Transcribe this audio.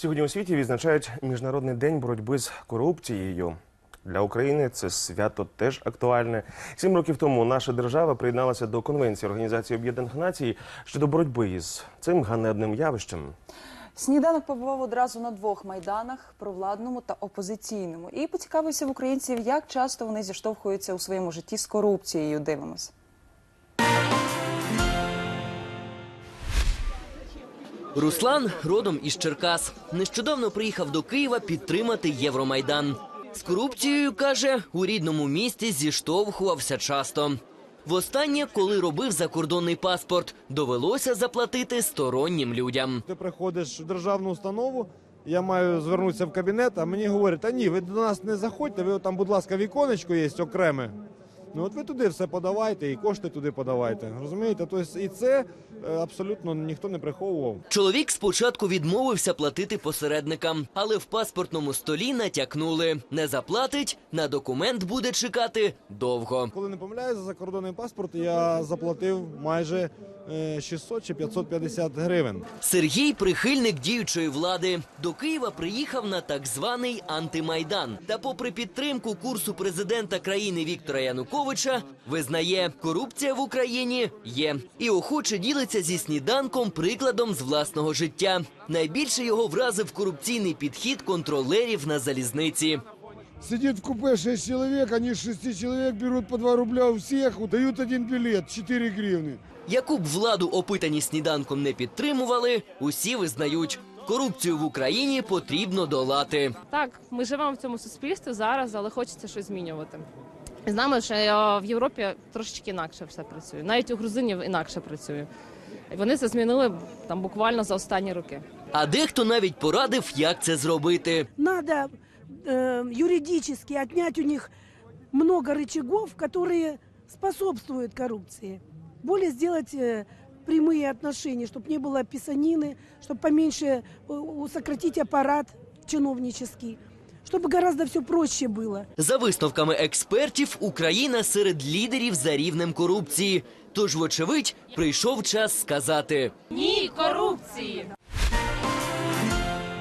Сьогодні у світі відзначають Міжнародний день боротьби з корупцією. Для України це свято теж актуальне. Сім років тому наша держава приєдналася до Конвенції Організації Об'єднаних Націй щодо боротьби із цим ганебним явищем. Сніданок побував одразу на двох майданах провладному та опозиційному і поцікавився в українців, як часто вони зіштовхуються у своєму житті з корупцією. Дивимося. Руслан родом із Черкас. Нещодавно приїхав до Києва підтримати Євромайдан. З корупцією каже, у рідному місті зіштовхувався часто. Востаннє, коли робив закордонний паспорт, довелося заплатити стороннім людям. Ти приходиш в державну установу, я маю звернутися в кабінет, а мені говорять, та ні, ви до нас не заходьте, ви там, будь ласка, віконечко є окреме. Ну от ви туди все подавайте і кошти туди подавайте. Розумієте? Тобто і це е, абсолютно ніхто не приховував. Чоловік спочатку відмовився платити посередникам, але в паспортному столі натякнули: не заплатить, на документ буде чекати довго. Коли не помиляюся за закордонний паспорт я заплатив майже 600 чи 550 гривень. Сергій прихильник діючої влади. До Києва приїхав на так званий антимайдан. Та, попри підтримку курсу президента країни Віктора Януковича, визнає, корупція в Україні є і охоче ділиться зі сніданком прикладом з власного життя. Найбільше його вразив корупційний підхід контролерів на залізниці. Сидит в купе 6 человек, они с 6 человек берут по 2 рубля у всех, дают один билет, 4 гривны. Яку б владу опитані сніданком не підтримували, усі визнають. Корупцію в Україні потрібно долати. Так, ми живемо в цьому суспільстві зараз, але хочеться щось змінювати. І Знаємо, що е, в Європі трошечки інакше все працює. Навіть у грузинів інакше працює. І вони це змінили там буквально за останні роки. А дехто навіть порадив, як це зробити. надо э, юридически отнять у них много рычагов, которые способствуют коррупции. Более сделать э, прямые отношения, чтобы не было писанины, чтобы поменьше э, у- сократить аппарат чиновнический, чтобы гораздо все проще было. За висновками експертів, Україна серед лідерів за рівнем корупції. Тож, вочевидь, прийшов час сказати. Ні, корупції!